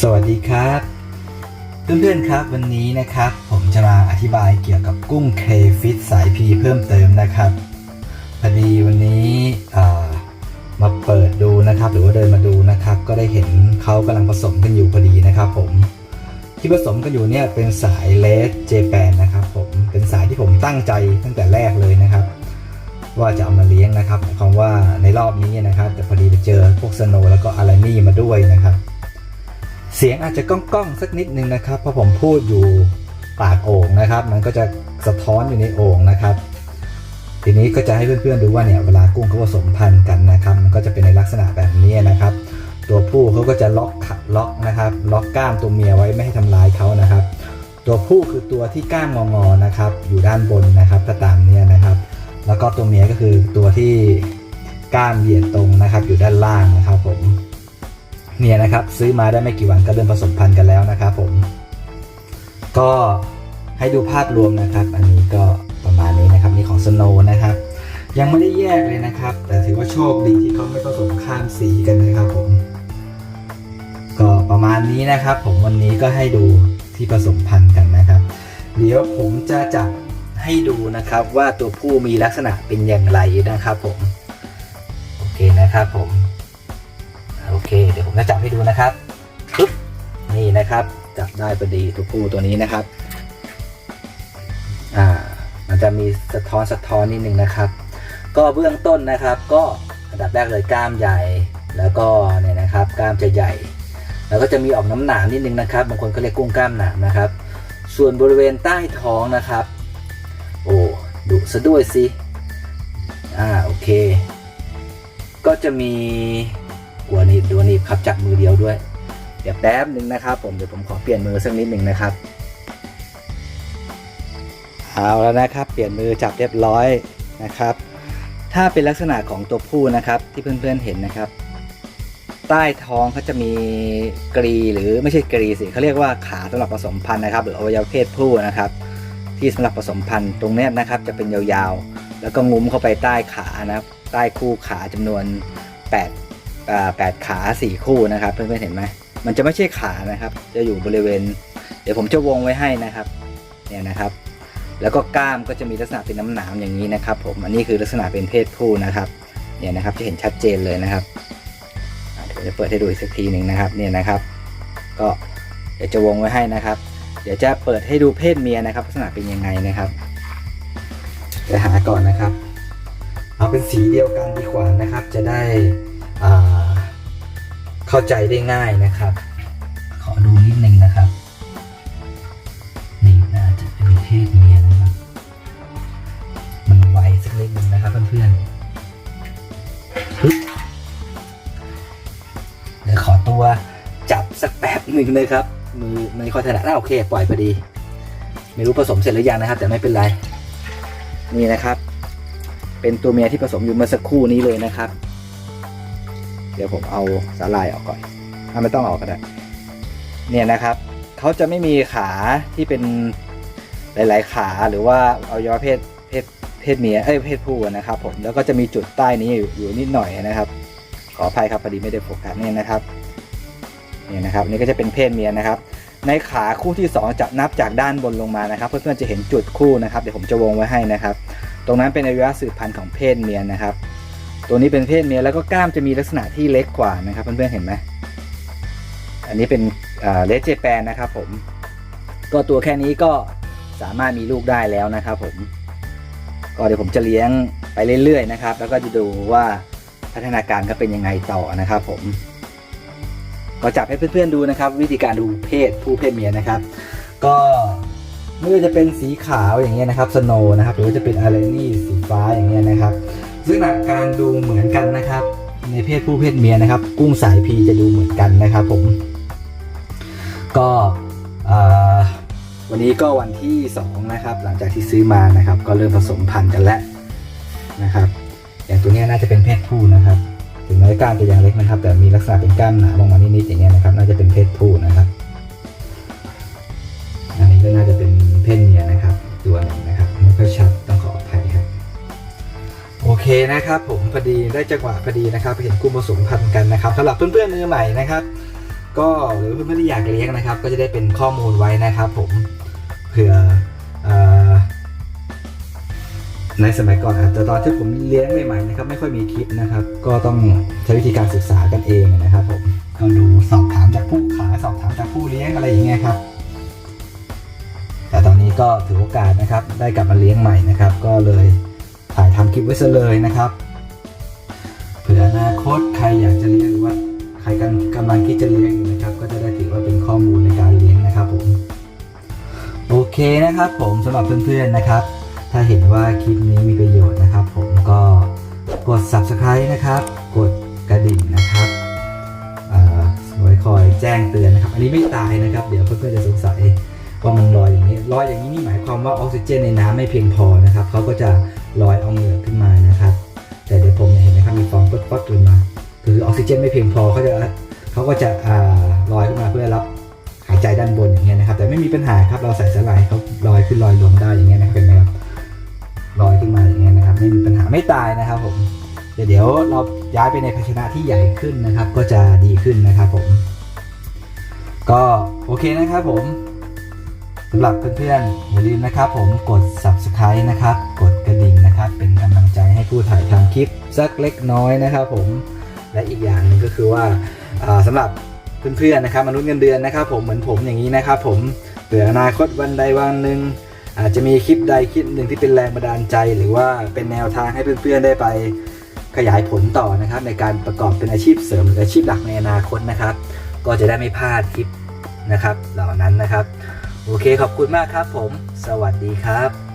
สวัสดีครับ เพื่อนๆครับวันนี้นะครับ ผมจะมาอธิบายเกี่ยวกับกุ้งเคฟิตสายพีเพิ่มเติมนะครับพอดีวันนี้มาเปิดดูนะครับ หรือว่าเดินมาดูนะครับ ก็ได้เห็นเขากำลังผสมกันอยู่พอดีนะครับ ผมที่ผสมกันอยู่เนี่ยเป็นสายเลสเจแปนนะครับ ผมเป็นสายที่ผมตั้งใจตั้งแต่แรกเลยนะครับ ว่าจะเอามาเลี้ยงนะครับความว่าในรอบนี้นะครับ แต่พอดีไปเจอพวกสโนแล้วก็อารานี่มาด้วยนะครับ เสียงอาจจะก้องๆสักนิดนึงนะครับ เพราะผมพูดอยู่ปากโอ่งนะครับ มันก็จะสะท้อนอยู่ในโอ่งนะครับ ทีนี้ก็จะให้เพื่อนๆดูว่าเนี่ยเวลากุ้งเขาผสมพันธุ์กันนะครับ มันก็จะเป็นในลักษณะแบบนี้นะครับ ตัวผู้เขาก็จะล็อกขัดล็อกนะครับ ล็อกก้ามตัวเมียไว้ไม่ให้ทำร้ายเขานะครับ ตัวผู้คือตัวที่ก้ามงอๆนะครับ อยู่ด้านบนนะครับถ้าตามเนี้ยนะครับ แล้วก็ตัวเมียก็คือตัวที่ก้ามเหยียดตรงนะครับ อยู่ด้านล่างนะครับผม เนี่ยนะครับซื้อมาได้ไม่กี่วันก็เริ่มผสมพันธุ์กันแล้วนะครับผม ก็ให้ดูภาพรวมนะครับ อันนี้ก็ประมาณนี้นะครับนี่ของสโนนะครับ ยังไม่ได้แยกเลยนะครับ แต่ถือว่าโชคดีที่เขาไม่ผสมข้ามสีกันนะครับผม ก็ประมาณนี้นะครับ ผมวันนี้ก็ให้ดูที่ผสมพันธุ์กันนะครับ เดี๋ยวผมจะจับให้ดูนะครับว่าตัวผู้มีลักษณะเป็นอย่างไรนะครับผม โอเคนะครับผม เคเดี๋ยวผมจะจับให้ดูนะครับปึ๊บนี่นะครับ จับได้พอดีตัวผู้ตัวนี้นะครับ อ่า มันจะมีสะท้อนสะท้อนนิดนึงนะครับ ก็เบื้องต้นนะครับ ก็อันดับแรกเลยกล้ามใหญ่ แล้วก็เนี่ยนะครับกล้ามจะใหญ่ แล้วก็จะมีออกน้ำหนามนิดนึงนะครับบางคนก็เรียกกุ้งกล้ามหนามนะครับ ส่วนบริเวณใต้ท้องนะครับ โอ้ดุซะด้วยสิอ่าโอเค ก็จะมี หัวนีบดัวหนีบครับจับมือเดียวด้วย เดี๋ยวแป๊บหนึ่งนะครับ ผมเดี๋ยวผมขอเปลี่ยนมือสักนิดหนึ่งนะครับ เอาแล้วนะครับ เปลี่ยนมือจับเรียบร้อยนะครับ ถ้าเป็นลักษณะของตัวผู้นะครับที่เพื่อนๆเห็นนะครับ ใต้ท้องเขาจะมีกรีหรือไม่ใช่กรีสิเขาเรียกว่าขาสำหรับผสมพันธุ์นะครับ หรืออวัยวะเพศผู้นะครับ ที่สำหรับผสมพันธุ์ตรงนี้นะครับ จะเป็นยาวๆ แล้วก็งุ้มเข้าไปใต้ขานะครับใต้คู่ขาจำนวน 8 แปดขาสี่คู่นะครับ เพื่อนๆเห็นไหมมันจะไม่ใช่ขานะครับ จะอยู่บริเวณ เดี๋ยวผมจะวงไว้ให้นะครับเนี่ยนะครับ แล้วก็กล้ามก็จะมีลักษณะเป็นน้ำหนามอย่างนี้นะครับ ผมอันนี้คือลักษณะเป็นเพศผู้นะครับเนี่ยนะครับจะเห็นชัดเจนเลยนะครับเดี๋ยวจะเปิดให้ดูอีกสักทีหนึ่งนะครับเนี่ยนะครับ ก็เดี๋ยวจะวงไว้ให้นะครับ เดี๋ยวจะเปิดให้ดูเพศเมียนะครับ ลักษณะเป็นยังไงนะครับเดี๋ยวหาก่อนนะครับ เอาเป็นสีเดียวกันดีกว่านะครับ จะได้อ่า เข้าใจได้ง่ายนะครับ ขอดูนิดนึงนะครับนี่น่าจะเป็นเพศเมียนะครับ มันไวสักนิดนึงนะครับเพื่อนๆเดี๋ยวขอตัวจับสักแป๊บหนึ่งนะครับ มือไม่ค่อยถนัดอะโอเค ปล่อยพอดี ไม่รู้ผสมเสร็จหรือยังนะครับ แต่ไม่เป็นไร นี่นะครับ เป็นตัวเมียที่ผสมอยู่เมื่อสักครู่นี้เลยนะครับ เดี๋ยวผมเอาสาลายออกก่อนถ้าไม่ต้องออกก็ได้เนี่ยนะครับเขาจะไม่มีขาที่เป็นหลาย ๆ ขาหรือว่าเอายอเพศเพศเพศเมียเอ้ยเพศผู้นะครับผมแล้วก็จะมีจุดใต้นี้อยู่ยนิดหน่อยนะครับ ขออภัยครับพอดีไม่ได้โฟกัสเนี่ยนะครับเนี่ยนะครับนี่ก็จะเป็นเพศเมียนะครับ ในขาคู่ที่ 2 จะนับจากด้านบนลงมานะครับ เพื่อนๆจะเห็นจุดคู่นะครับเดี๋ยวผมจะวงไว้ให้นะครับ ตรงนั้นเป็นอวัยวะสืบพันธุ์ของเพศเมียนะครับ ตัวนี้เป็นเพศเมียแล้วก็กล้ามจะมีลักษณะที่เล็กกว่านะครับเพื่อนๆเห็นไหมอันนี้เป็นเลสเจแปนนะครับผม ก็ตัวแค่นี้ก็สามารถมีลูกได้แล้วนะครับผม ก็เดี๋ยวผมจะเลี้ยงไปเรื่อยๆนะครับ แล้วก็จะดูว่าพัฒนาการเขาเป็นยังไงต่อนะครับ ผม ก็จับให้เพื่อนๆดูนะครับ วิธีการดูเพศผู้เพศเมียนะครับ ก็ไม่ว่าจะเป็นสีขาวอย่างเงี้ยนะครับสโนนะครับ หรือว่าจะเป็นอาร์นี่สีฟ้าอย่างเงี้ยนะครับ ซึ่งหลักการดูเหมือนกันนะครับ ในเพศผู้เพศเมียนะครับ กุ้งสายพีจะดูเหมือนกันนะครับผม ก็วันนี้ก็วันที่2นะครับหลังจากที่ซื้อมานะครับ ก็เริ่มผสมพันธุ์กันแล้วนะครับ อย่างตัวนี้น่าจะเป็นเพศผู้นะครับถึงแม้กล้ามจะยังเล็กนะครับ แต่มีลักษณะเป็นกล้ามหนาลงมานิดๆอย่างเงี้ยนะครับ น่าจะเป็นเพศผู้นะครับ อันนี้ก็น่าจะเป็นเพศเมีย เคนะครับผมพอดีได้จังหวะพอดีนะครับ เห็นกุ้งผสมพันธุ์กันนะครับสำหรับเพื่อนๆมือใหม่นะครับ ก็หรือเพื่อนๆที่อยากเลี้ยงนะครับ ก็จะได้เป็นข้อมูลไว้นะครับ ผมเผื่อเอ่อในสมัยก่อนอาจจะตอนที่ผมเลี้ยงใหม่ๆนะครับ ไม่ค่อยมีคลิปนะครับ ก็ต้องใช้วิธีการศึกษากันเองนะครับผมก็ดูสอบถามจากผู้ขายสอบถามจากผู้เลี้ยงอะไรอย่างเงี้ยครับแต่ตอนนี้ก็ถือโอกาสนะครับ ได้กลับมาเลี้ยงใหม่นะครับ ก็เลย ถ่ายทำคลิปไว้ซะเลยนะครับ เผื่ออนาคตใครอยากจะเลี้ยงหรือว่าใครกำลังกำลังคิดจะเลี้ยงอยู่นะครับ ก็จะได้ถือว่าเป็นข้อมูลในการเลี้ยงนะครับผมโอเคนะครับ ผมสำหรับเพื่อนๆนะครับ ถ้าเห็นว่าคลิปนี้มีประโยชน์นะครับ ผมก็กด subscribe นะครับ กดกระดิ่งนะครับอ่าไว้คอยแจ้งเตือนนะครับ อันนี้ไม่ตายนะครับ เดี๋ยวเพื่อนๆจะสงสัย อยอย่างนี้ลอย่างนี้นี่หมายความว่าออกซิเจนในน้ำไม่เพียงพอนะครับเขาก็จะลอยเอาเหงื่อขึ้นมานะครับ แต่เดี๋ยวผมเห็นนะครับมีฟองป๊ดๆขึ้นมาคือออกซิเจนไม่เพียงพอเขาจะเขาก็จะอลอยขึ้นมาเพื่อรับหายใจด้านบนอย่างเงี้ยนะครับ แต่ไม่มีปัญหาครับเราใส่สลายเขาลอยขึ้นลอยลงได้อย่างเงี้ยนะครับเห็นไหมครับลอยขึ้นมาอย่างเงี้ยนะครับ ไม่มีปัญหาไม่ตายนะครับผมเดี๋ยวเราย้ายไปในภาชนะที่ใหญ่ขึ้นนะครับ ก็จะดีขึ้นนะครับผม ก็โอเคนะครับผม สำหรับเพื่อนๆอย่าลืมนะครับ ผมกด subscribe นะครับ กดกระดิ่งนะครับ เป็นกำลังใจให้ผู้ถ่ายทำคลิปสักเล็กน้อยนะครับ ผมและอีกอย่างหนึ่งก็คือว่าอ่าสำหรับเพื่อนๆนะครับมนุษย์เงินเดือนนะครับ ผมเหมือนผมอย่างนี้นะครับ ผมเผื่ออนาคตวันใดวันหนึ่งอาจจะมีคลิปใดคลิปหนึ่งที่เป็นแรงบันดาลใจ หรือว่าเป็นแนวทางให้เพื่อนๆได้ไปขยายผลต่อนะครับ ในการประกอบเป็นอาชีพเสริมหรืออาชีพหลักในอนาคตนะครับ ก็จะได้ไม่พลาดคลิปนะครับ เหล่านั้นนะครับ โอเคขอบคุณมากครับผม สวัสดีครับ